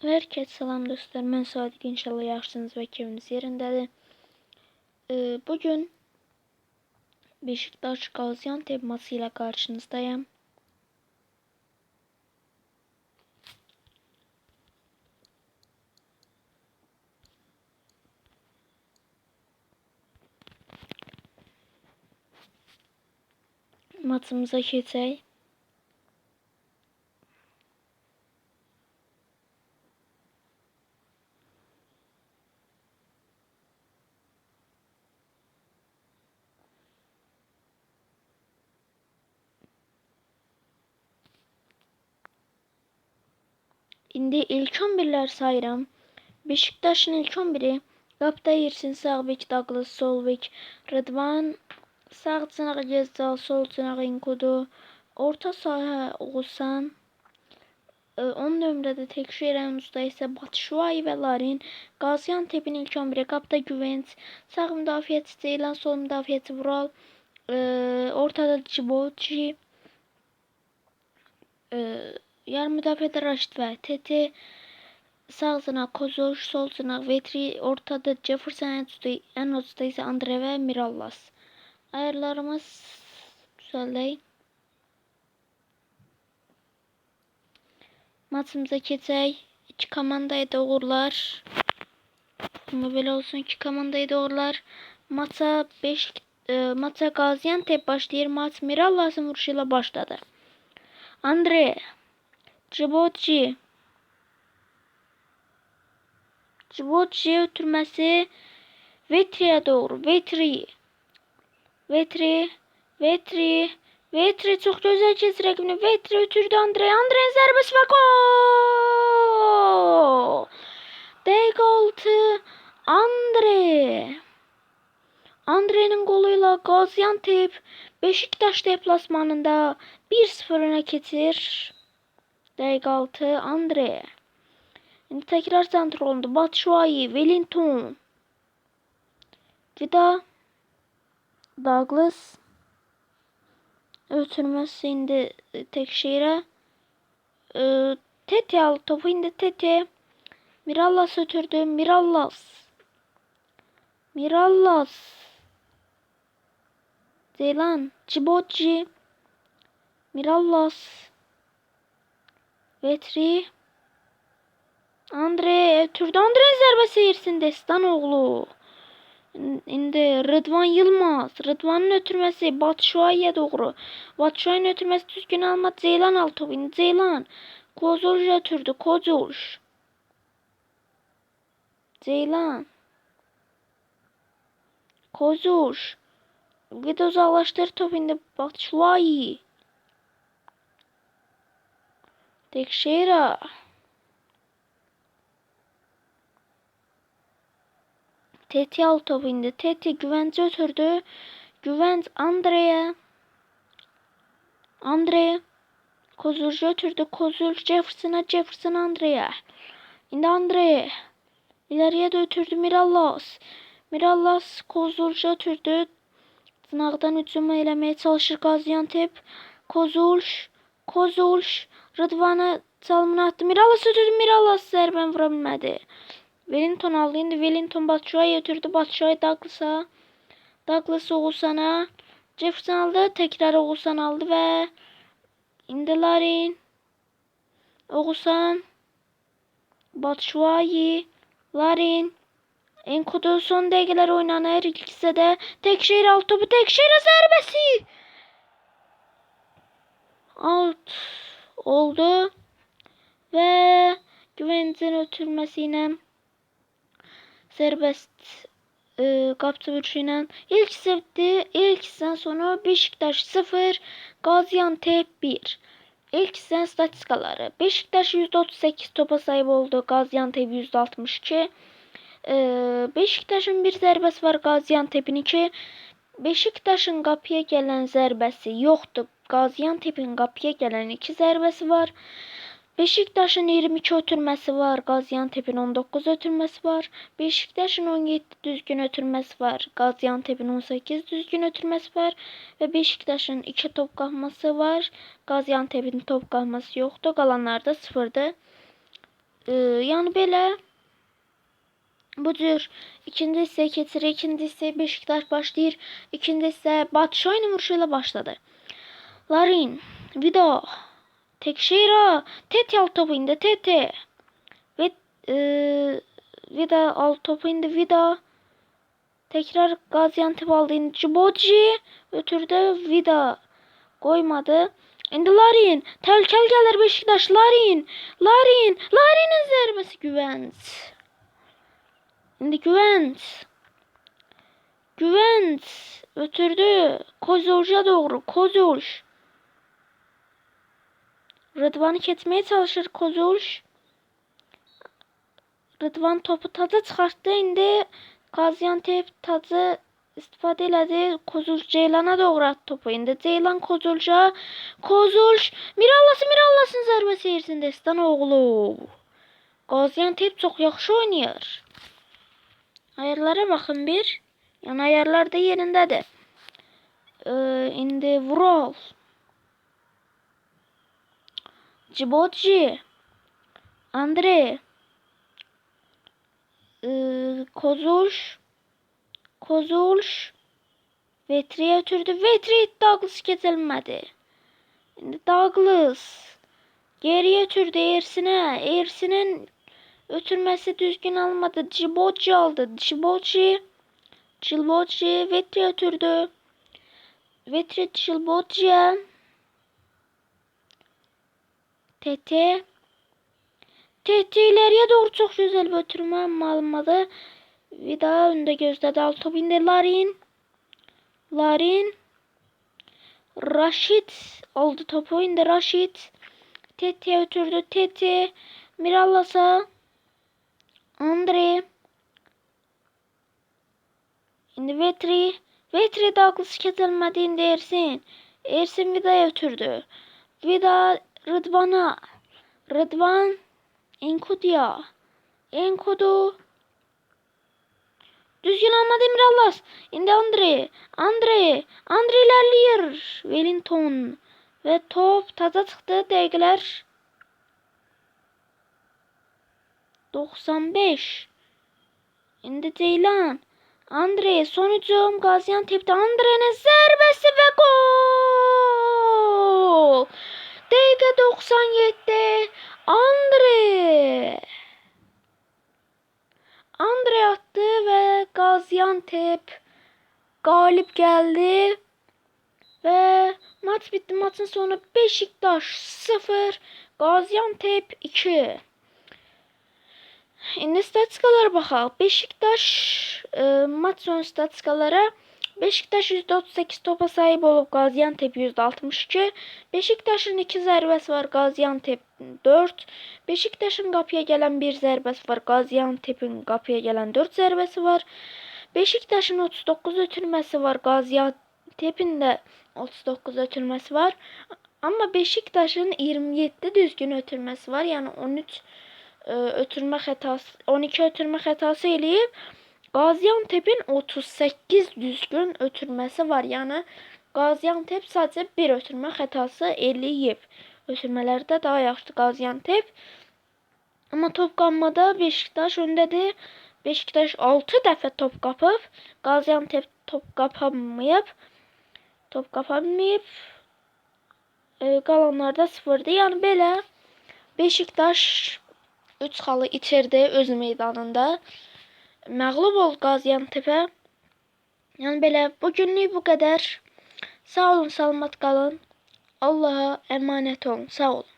Herkese selam dostlar. Ben Sadık. İnşallah yaxşısınız ve keyfiniz yerindədir. Ee, bugün Beşiktaş Gaziantep maçıyla karşınızdayım. Maçımıza keçək. İndi ilk 11'lər sayıram. Beşiktaşın ilk 11'i Qapda Yersin, Sağbek, Douglas, Solbek, Rıdvan, sağ çınağı Gezzal, sol çınağı İnkudu, orta saha Oğuzhan, 10 nömrədə Tekşirən usta isə Batşuay və Larin, Gaziantep'in ilk 11'i Qapda Güvenç, sağ müdafiəçi Ceylan, sol müdafiəçi Vural, e, ortada Ciboci, e, yarım müdafiədə Raşid və Tete, sağ sınav Kozoş, sol sınav Vetri, ortada Jefferson, en uçta, en uçta ise Andre ve Mirallas. Ayarlarımız güzel değil. Maçımıza keçək. İki komandaya da uğurlar. Ama böyle olsun ki komandaya da uğurlar. Maça 5 e, maça Gaziantep başlayır. Maç Mirallas'ın vuruşuyla başladı. Andre Djibouti Djibouti'ye götürmesi Vetri'ye doğru. Vetri. Vetri. Vetri. Vetri çok güzel çizdi rakibini. Vetri ötürdü Andre. Andre serbest ve gol. D6 Andre. Andre'nin golüyle Gaziantep Beşiktaş deplasmanında 1-0 öne getir. D6 Andre. Şimdi tekrar Santrol'da Batshuayi, Wellington. Vida Douglas ötürmesi indi e, Tekşehir'e. Ee, Tete aldı topu indi Tete. Mirallas ötürdü. Mirallas. Mirallas. Ceylan. Çibotçi. Mirallas. Vetri. Andre türde Andre zərbə yersin Destanoğlu. İndi Rıdvan Yılmaz. Rıdvanın ötürməsi Batshuayi'ye doğru. Batshuayi'nin ötürməsi düzgün alma Ceylan al topu. İndi Ceylan. Kozulj ötürdü. Kozulj. Ceylan. Bir de uzaklaştır topu indi. Tekşehir'e. Teti al topu indi. Teti güvence ötürdü. Güvenç Andre'ye. Andre. Kozulcu ötürdü. Kozulcu Jefferson'a. Jefferson Andre'ye. İndi Andre. İleriye de ötürdü Mirallas. Mirallas Kozulcu ötürdü. Sınavdan hücum eləməyə çalışır Gaziantep. Kozulş. Kozulş. Rıdvan'a çalımını attı. Mirallas ötürdü. Mirallas zərbəni vura bilmədi. Wellington aldı. Şimdi Wellington Batshuayi'ye götürdü. Batshuayi Douglas'a. Douglas Oğuzhan'a. Jefferson aldı. Tekrar Oğuzhan aldı ve indi Larin. Oğuzhan. Batshuayi. Larin. Enkudu son dəqiqələr oynanır. İlk hissədə Tekşehir alt topu. Tekşehir'e zərbəsi. Out oldu. Ve güvencin ötürmesiyle serbest e, kaptı ilk sevdi. İlk hisseden sonra Beşiktaş 0, Gaziantep 1. İlk hisseden statistikaları. Beşiktaş %38 topa sahip oldu. Gaziantep %62. E, Beşiktaş'ın bir zərbəsi var. Gaziantep'in 2. Beşiktaş'ın qapıya gələn zərbəsi yoxdur. Gaziantep'in qapıya gələn 2 zərbəsi var. Beşiktaş'ın 22 ötürmesi var. Gaziantep'in 19 ötürmesi var. Beşiktaş'ın 17 düzgün ötürmesi var. Gaziantep'in 18 düzgün ötürmesi var. Ve Beşiktaş'ın 2 top kalması var. Gaziantep'in top kalması yoktu. Kalanlar da sıfırdı. e, yəni belə bu cür ikinci hissəyə keçirik. İkinci hissəyə Beşiktaş başlayır. İkinci hissə Batşoy'un vuruşu ilə başladı. Larin, Vida, Tekşehir'a, Tete alt topu indi, Tete. Ve e, Vida alt topu indi, Vida. Tekrar Gaziantep aldı. Ciboci ötürdü, Vida koymadı. İndi Larin, tehlikeli gelir Beşiktaş, Larin, Larin, Larin'in zərbesi Güvent. İndi Güvent. Güvent ötürdü. Kozulca doğru. Kozulş. Rıdvan'ı kesmeye çalışır Kozulş. Rıdvan topu taca çıxartdı. İndi Gaziantep tacı istifadə elədi. Kozulş Ceylan'a doğru attı topu. İndi Ceylan Kozulş'a. Kozulş. Mirallasın Mirallasın zərbəsi yersin Destan oğlu. Gaziantep çox yaxşı oynayır. Ayarlara bakın bir. Yani ayarlar da yerindedir. Ee, indi Vural. Ciboci. Andre. Ee, Kozuş. Kozuş. Vetri'ye ötürdü. Vetri Douglas. Şimdi Douglas. Geriye ötürdü Ersin'e. Ersin'in ötürmesi düzgün almadı. Ciboci aldı. Ciboci. Ciboci Vetri ötürdü. Vetri Ciboci'ye. Tete. Tete ileriye doğru çok güzel bir ötürme ama almadı. Vida önde gözledi. Alt top indi Larin. Larin. Raşit aldı topu indi Raşit. Tete ötürdü. Tete. Mirallas'a. Andre. Şimdi Vetri. Vetri Douglas kesilmedi indi Ersin. Ersin Vida'ya ötürdü. Vida Rıdvan'a. Rıdvan. Enkudu'ya. Enkudu. Düzgün almadı Mirallas. Şimdi Andre. Andre. Andre ilerliyor. Wellington. Ve top taza çıktı. Dəqiqələr 95. Şimdi Ceylan. Andre sonucum Gaziantep'te Andre'nin zərbesi ve gol. Dakika 97'de Andre. Andre attı ve Gaziantep galip geldi. Ve maç bitti. Maçın sonu Beşiktaş 0, Gaziantep 2. İndi statistikalara baxaq. Beşiktaş e, maç sonu statistikalara Beşiktaş %38 topa sahip olub Gaziantep %62. Beşiktaşın 2 zərbəsi var, Gaziantep 4. Beşiktaşın qapıya gələn 1 zərbəsi var, Gaziantep'in qapıya gələn 4 zərbəsi var. Beşiktaşın 39 ötürməsi var, Gaziantep'in də 39 ötürməsi var. Amma Beşiktaşın 27 düzgün ötürməsi var. Yəni 13 e, ötürmə xətası, 12 ötürmə xətası eləyib. Gaziantep'in 38 düzgün ötürməsi var. Yəni Gaziantep sadəcə bir ötürmə xətası eləyib. Ötürmələrdə daha yaxşı Gaziantep. Amma top qanmada Beşiktaş öndədir. Beşiktaş 6 dəfə top qapıb. Gaziantep top qapamayıb. Top qapamayıb. E, qalanlar da 0-dır. Yəni belə Beşiktaş 3 xalı itirdi öz meydanında. Məğlub oldu Gaziantep'ə. Yəni belə bu günlük bu qədər. Sağ olun, salamat qalın. Allah'a emanet olun. Sağ olun.